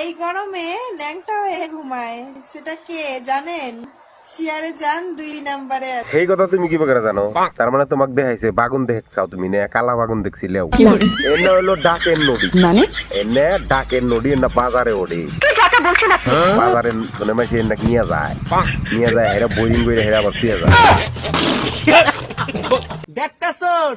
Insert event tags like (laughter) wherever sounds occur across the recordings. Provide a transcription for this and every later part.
এই গরমে ল্যাংটা হয়ে ঘুমায়। সেটা কে জানেন? শিয়ারে যান দুই নাম্বারে সেই কথা তুমি কি করে জানো? তার মানে তোমাক দেখাইছে বাগুন দেখছাও তুমি নে কালা বাগুন দেখছিলেও। এনে হলো ডাকের নদী। মানে? এনে ডাকের নদী এনে বাজারে ওঠে। বাজারে মানে মাসে এনে নিয়ে যায়। নিয়ে যায় হেরা বোরিং করে হেরা আবার যায়। দেখতেছস?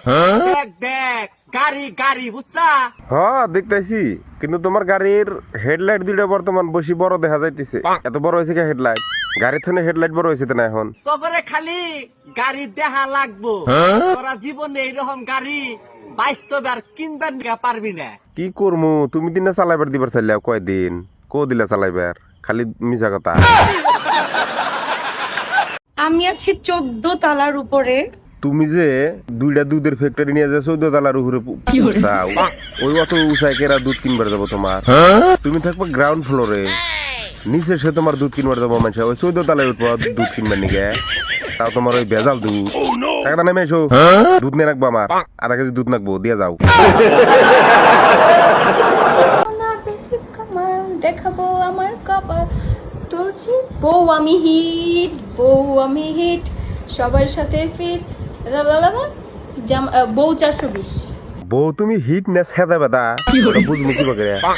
দেখ দেখ। গাড়ি গাড়ি বুঝছা? হ্যাঁ দেখতেছি কিন্তু তোমার গাড়ির হেডলাইট দুইটা বর্তমান বেশি বড় দেখা যাইতেছে। এত বড় হয়েছে কি হেডলাইট? গাড়ির থেকে হেডলাইট বড় হয়েছে তো না এখন? তবরে খালি গাড়ি দেখা লাগবো। তোরা জীবনে এইরকম গাড়ি বাস্তবে আর কিনবার পারবি না। কি করমু? তুমি দিনে চালাইবার দিবার চাইলে কয়দিন? কো দিলে চালাইবার? খালি মিছা কথা। আমি আছি চোদ্দ তালার উপরে। তুমি যে দুইটা দুধের ফ্যাক্টরি নিয়ে যে চৌদ্দ তালার উপরে উঠাও, ওই অত উঁচাই কেরা দুধ কিনবার যাব তোমার? তুমি থাকবে গ্রাউন্ড ফ্লোরে নিচে সে তোমার দুধ কিনবার যাব মানুষ ওই চৌদ্দ তালায় উঠবো দুধ কিনবার নিগে। তাও তোমার ওই ভেজাল দুধ। টাকা নেমে এসো। দুধ নিয়ে রাখব আমার। আধা কেজি দুধ নাকবো দিয়ে যাও। না বেশি কামাল দেখাবো আমার কপাল তোর বউ আমি হিট বউ আমি হিট সবার সাথে ফিট বউ চারশো বিশ। বউ তুমি হিট না সেদা বেদা? বুঝব কি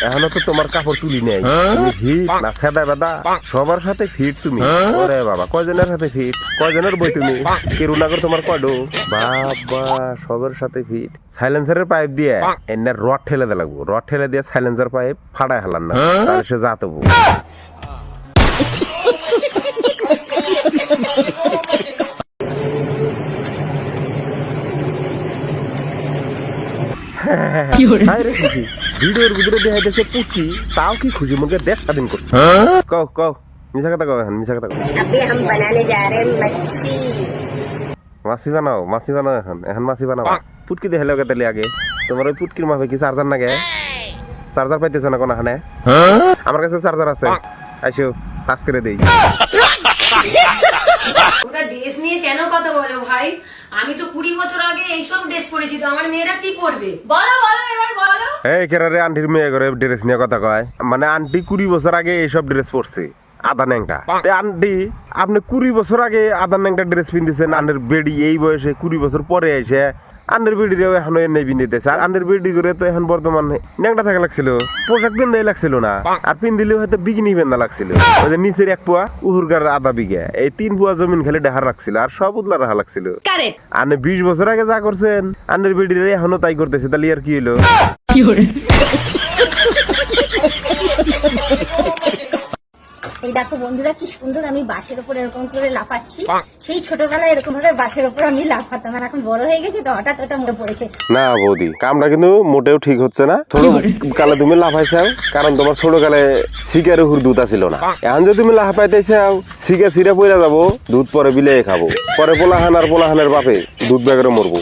এখনও তো তোমার কাপড় তুলি নেই। তুমি হিট না সেদা বেদা? সবার সাথে ফিট তুমি। ওরে বাবা কয়জনের সাথে ফিট? কয়জনের বই তুমি? কেরুনাগর তোমার কয়ডো? বাবা সবার সাথে ফিট। সাইলেন্সারের পাইপ দিয়ে এনে রড ঠেলে দে লাগবো। রড ঠেলে দিয়ে সাইলেন্সার পাইপ ফাটাই হালান না। সে যা তবু হায় রে খুশি ভিডিওর ভিতরে দেখা যাচ্ছে পুচি তাও কি খুশি মুখে দেশ স্বাধীন করছে কও কও মিশা কথা কও এখন মিশা কথা কও अभी हम बनाने जा रहे हैं मच्छी মাছি বানাও মাছি বানাও এখন এখন মাছি বানাও পুটকি দেখে লোকে তাহলে আগে তোমার ওই পুটকির মাফে কি চার্জার নাগে চার্জার পাইতেছো না কোনখানে আমার কাছে চার্জার আছে আইসো চার্জ করে দেই (laughs) আন্টির মেয়ে করে ড্রেস নিয়ে কথা কয়। মানে আন্টি কুড়ি বছর আগে এইসব ড্রেস পরছে আদা ন্যাংটা। আন্টি, আপনি কুড়ি বছর আগে আদা ন্যাংটা ড্রেস পিনতেছেন আন্ডের বেডি এই বয়সে কুড়ি বছর পরে এসে আন্ডের বেডিরেও এখন এনে পিনতেছে আর আন্ডের বেডি করে তো এখন বর্তমানে ন্যাংটা থাকা লাগছিল। পোশাক পিন্দাই লাগছিল না। আর পিন দিলেও হয়তো বিকিনি পেন্দা লাগছিল। ওই যে নিচের এক পোয়া উহুরগার আদা বিঘা। এই তিন পোয়া জমিন খালি দেখার লাগছিল আর সব উদলা রাখা লাগছিল। আনে বিশ বছর আগে যা করছেন আন্ডের বেডিরে এখনও তাই করতেছে। তাহলে আর কি হলো এই (laughs) দেখো বন্ধুরা কি সুন্দর আমি বাসের উপর এরকম করে লাফাচ্ছি। সেই ছোটবেলায় এরকম ভাবে বাসের উপর আমি লাফাতাম। আর এখন বড় হয়ে গেছে তো হঠাৎ ওটা মনে পড়েছে। না বৌদি কামটা কিন্তু মোটেও ঠিক হচ্ছে না। ছোট কালে তুমি লাফাইছাও কারণ তোমার ছোট কালে শিকার হুর দুধ আছিল না। এখন যদি তুমি লাফাইতেছাও শিকা সিরা পইরা যাব দুধ পরে বিলে খাব। পরে পোলাহান আর পোলাহানের বাপে দুধ ব্যাগরে মরবো।